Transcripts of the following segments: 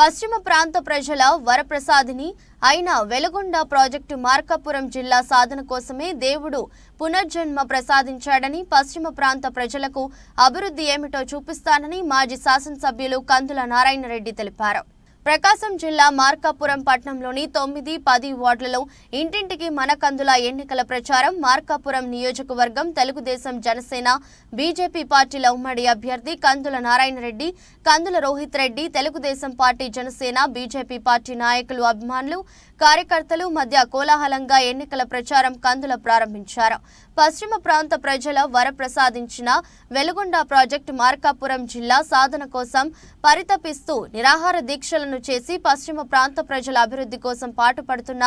పశ్చిమ ప్రాంత ప్రజల వరప్రసాదిని అయిన వెలుగొండ ప్రాజెక్టు మార్కాపురం జిల్లా సాధన కోసమే దేవుడు పునర్జన్మ ప్రసాదించాడని పశ్చిమ ప్రాంత ప్రజలకు అభివృద్ధి ఏమిటో చూపిస్తానని మాజీ శాసనసభ్యులు కందుల నారాయణరెడ్డి తెలిపారు. ప్రకాశం జిల్లా మార్కాపురం పట్టణంలోని తొమ్మిది పది వార్డులలో ఇంటింటికి మన కందుల ఎన్నికల ప్రచారం. మార్కాపురం నియోజకవర్గం తెలుగుదేశం జనసేన బీజేపీ పార్టీల ఉమ్మడి అభ్యర్థి Kandula Narayanareddy Kandula Rohit Reddy Telugu Desam party Janasena BJP party నాయకులు అభిమానులు కార్యకర్తలు మధ్య కోలాహలంగా ఎన్నికల ప్రచారం కందుల ప్రారంభించారు. పశ్చిమ ప్రాంత ప్రజల వరప్రసాదించిన వెలుగొండ ప్రాజెక్టు మార్కాపురం జిల్లా సాధన కోసం పరితపిస్తూ నిరాహార దీక్షలను చేసి పశ్చిమ ప్రాంత ప్రజల అభివృద్ధి కోసం పాటుపడుతున్న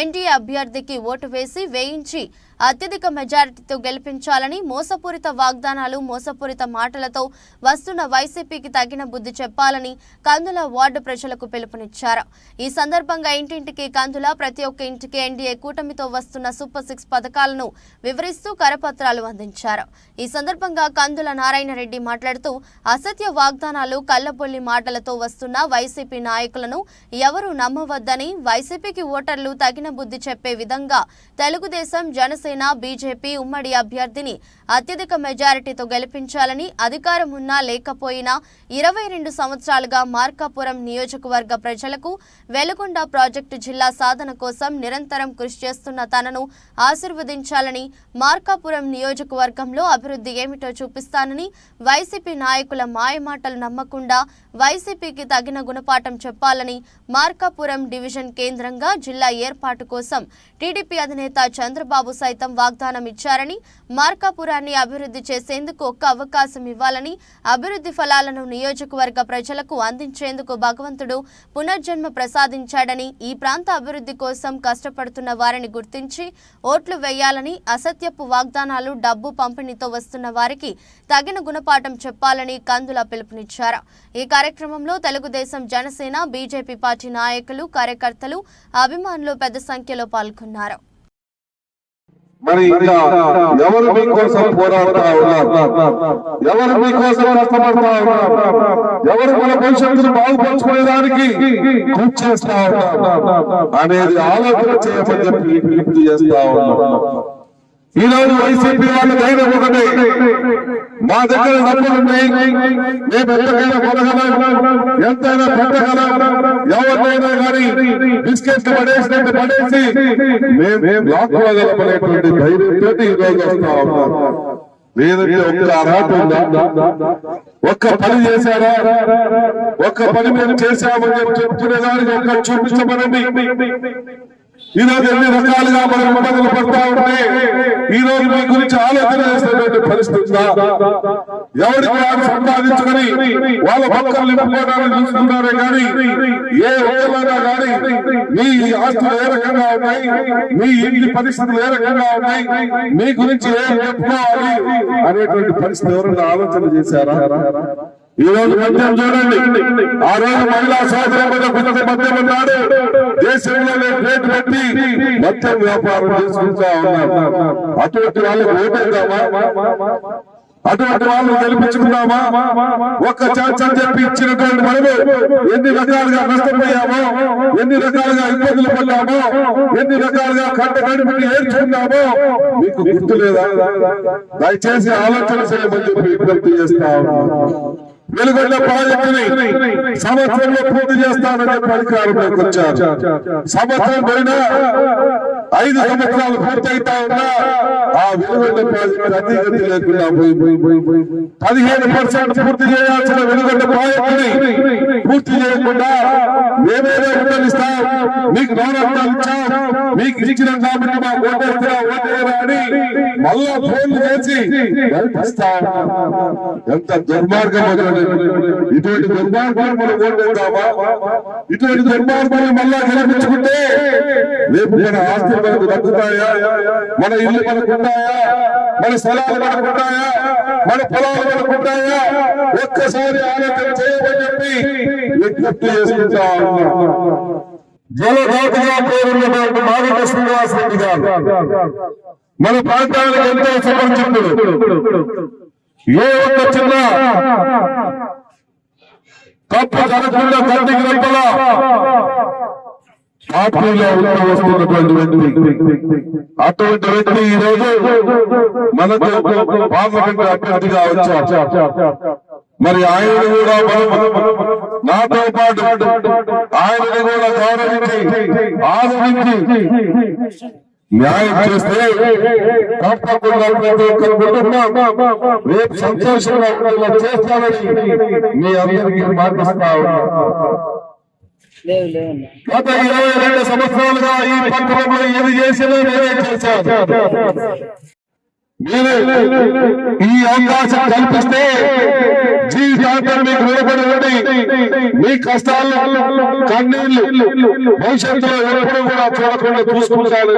ఎన్డీఏ అభ్యర్థికి ఓటు వేసి వేయించి అత్యధిక మెజారిటీతో గెలిపించాలని మోసపూరిత వాగ్దానాలు మోసపూరిత మాటలతో వస్తున్న వైసీపీకి తగిన బుద్ధి చెప్పాలని కందుల వార్డు ప్రజలకు పిలుపునిచ్చారు. ఈ సందర్భంగా ఇంటింటికి కందుల ప్రతి ఒక్క ఇంటికి ఎన్డీఏ కూటమితో వస్తున్న సూపర్ సిక్స్ పథకాలను వివరిస్తూ కరపత్రాలు అందించారు. ఈ సందర్భంగా కందుల నారాయణరెడ్డి మాట్లాడుతూ అసత్య వాగ్దానాలు కళ్ళబొల్లి మాటలతో వస్తున్న వైసీపీ నాయకులను ఎవరూ నమ్మవద్దని వైసీపీకి ఓటర్లు తగిన బుద్ధి చెప్పే విధంగా తెలుగుదేశం జనసేన బీజేపీ ఉమ్మడి అభ్యర్థిని అత్యధిక మెజారిటీతో గెలిపించాలని అధికారం ఉన్నా లేకపోయినా ఇరవై రెండు సంవత్సరాలుగా మార్కాపురం నియోజకవర్గ ప్రజలకు వెలుగొండ ప్రాజెక్టు జిల్లా సాధన కోసం నిరంతరం కృషి చేస్తున్న తనను ఆశీర్వదించాలని మార్కాపురం నియోజకవర్గంలో అభివృద్ధి ఏమిటో చూపిస్తానని వైసీపీ నాయకుల మాయమాటలు నమ్మకుండా వైసీపీకి తగిన గుణపాఠం చెప్పాలని మార్కాపురం డివిజన్ కేంద్రంగా జిల్లా ఏర్పాటు కోసం టీడీపీ అధినేత చంద్రబాబు సైతం వాగ్దానం ఇచ్చారని మార్కాపురాన్ని అభివృద్ధి చేసేందుకు ఒక్క అవకాశం ఇవ్వాలని అభివృద్ధి ఫలాలను నియోజకవర్గ ప్రజలకు అందించేందుకు భగవంతుడు పునర్జన్మ ప్రసాదించాడని ఈ ప్రాంత అభివృద్ధి కోసం కష్టపడుతున్న వారిని గుర్తించి ఓట్లు వేయాలని అసత్యపు వాగ్దానాలు డబ్బు పంపిణీతో వస్తున్న వారికి తగిన గుణపాఠం చెప్పాలని కందుల పిలుపునిచ్చారు. ఈ కార్యక్రమంలో తెలుగుదేశం జనసేన జనసేన బీజేపీ పార్టీ నాయకులు కార్యకర్తలు అభిమానులు పెద్ద సంఖ్యలో పాల్గొన్నారు. మరి ఇంకా ఎవరు మీకోసం పోరాడుతా ఉన్నారు? ఎవరు మీకోసం కష్టపడతా ఉన్నారు? ఎవరు మన భవిష్యత్తును బాగుపరచుకునేదానికి కృషి చేస్తా ఉన్నారు? అనేది ఆలోచన చేయమని చెప్పి విజ్ఞప్తి చేస్తా ఉన్నారు ఈ రోజు వైసీపీ వాళ్ళు ధైర్యం ఒకటే మా దగ్గర డబ్బులున్నాయి మేము ఎంతకైనా కొనగలం. ఎంతైనా పెట్టగలం. ఎవరినైనా కానీ బిస్కెట్ పడేసినట్టు పడేసి మేము లాక్కోగలమనేటువంటి ధైర్యంతో ఈ రోజు వస్తా ఉన్నారు లేదంటే ఒక్క అర్హత ఉందా? ఒక్క పని చేశారా? ఒక్క పని మేము చేశామని చెప్తున్న దానికి ఒక్క చూపించమనండి. ఈ రోజు ఎన్ని రకాలుగా మనం ఇబ్బందులు పడతా ఉంటే ఈ రోజు మీ గురించి ఆలోచన చేసేటువంటి పరిస్థితి ఎవరికి వారు సంపాదించుకుని వాళ్ళ భక్తులు నింపుకోవడానికి చూస్తున్నారే కానీ ఏ ఒక్కరైనా కానీ మీ ఆస్తులు ఏ రకంగా ఉన్నాయి? మీ ఇంటి పరిస్థితులు ఏ రకంగా ఉన్నాయి? మీ గురించి ఏం చెప్పుకోవాలి అనేటువంటి పరిస్థితి ఎవరైనా ఆలోచన చేశారా? ఈ రోజు మద్యం చూడండి. ఆ రోజు మహిళా సోదరు మీద మద్యం ఉన్నాడు దేశంలోనే రేటు పెట్టి మద్యం వ్యాపారం చేసుకుంటా ఉన్నారు. అటువంటి వాళ్ళకి ఓటేద్దామా? అటువంటి వాళ్ళు గెలిపించుకున్నామా ఒక్క ఛాన్స్ అని చెప్పి ఇచ్చినటువంటి మనము ఎన్ని రకాలుగా నష్టపోయామో ఎన్ని రకాలుగా ఇబ్బందులు పడ్డామో ఎన్ని రకాలుగా కంట కడిపి ఏడ్చుకున్నామో మీకు గుర్తు లేదా దయచేసి ఆలోచన చేయమని చెప్పి విజ్ఞప్తి చేస్తా ఉన్నాను. వెలుగొండ ప్రాజెక్టుని సంవత్సరంలో పూర్తి చేస్తానని అధికారంలోకి వచ్చారు సంవత్సరం పైన ఐదు సంవత్సరాలు పూర్తయితా ఉన్నా ఆ వెలుగొండ ప్రాజెక్టు అధిగతి లేకుండా పదిహేను పర్సెంట్ పూర్తి చేయాల్సిన వెలుగొండ ప్రాజెక్టుని పూర్తి చేయకుండా మేమేదో ఉండనిస్తాం మీకు నవరత్నాలు మీకు ఇచ్చినాం కాబట్టి మా ఓటేస్తున్నా ఓటేయరా అని మళ్ళా ఫోన్లు చేసి గెలిపిస్తాం ఎంత దుర్మార్గం ఇటువంటి దుర్మార్గాలు మనం ఓటేద్దామా ఇటువంటి దుర్మార్గాలు మళ్ళా గెలిపించుకుంటే రేపు మన ఆస్తి మనకు దక్కుతాయా మన ఇల్లు మనకుంటాయా? మన స్థలాలు మనకుంటాయా మన పొలాలు మనకుంటాయా? ఒక్కసారి ఆలోచన చేయమని చెప్పి విజ్ఞప్తి చేసుకుంటా జలదాతగా పేరున్నటువంటి మాగంట శ్రీనివాస్ రెడ్డి గారు. మన ప్రాంతానికి ఎంతో సుపరిచితుడు ఏ ఒక్క చిన్న తప్పు జరగకుండా కంటికి రెప్పల పార్టీలో ఉంటూ వస్తున్నటువంటి వ్యక్తి. అటువంటి వ్యక్తి ఈ రోజు మనకు పార్లమెంట్ అభ్యర్థిగా వచ్చారు. మరి ఆయన కూడా మనం నాతో పాటు ఆయనను కూడా గౌరవించి ఆదరించి న్యాయం చేస్తే తప్పకుండా ప్రతి ఒక్క కుటుంబం రేపు సంతోషంగా ఉండేలా చేస్తానని మీ అందరికీ మాటిస్తా ఉన్నాను లేవు లేవు గత ఇరవై రెండు సంవత్సరాలుగా ఈ పట్టణంలో ఏది చేసినా నేనే చేశాను మీరే ఈ అవకాశం కల్పిస్తే జీవితాంతం మీకు రుణపడి ఉండి మీ కష్టాలు కన్నీళ్ళు భవిష్యత్తులో ఎప్పుడు కూడా చూడకుండా చూసుకుంటారు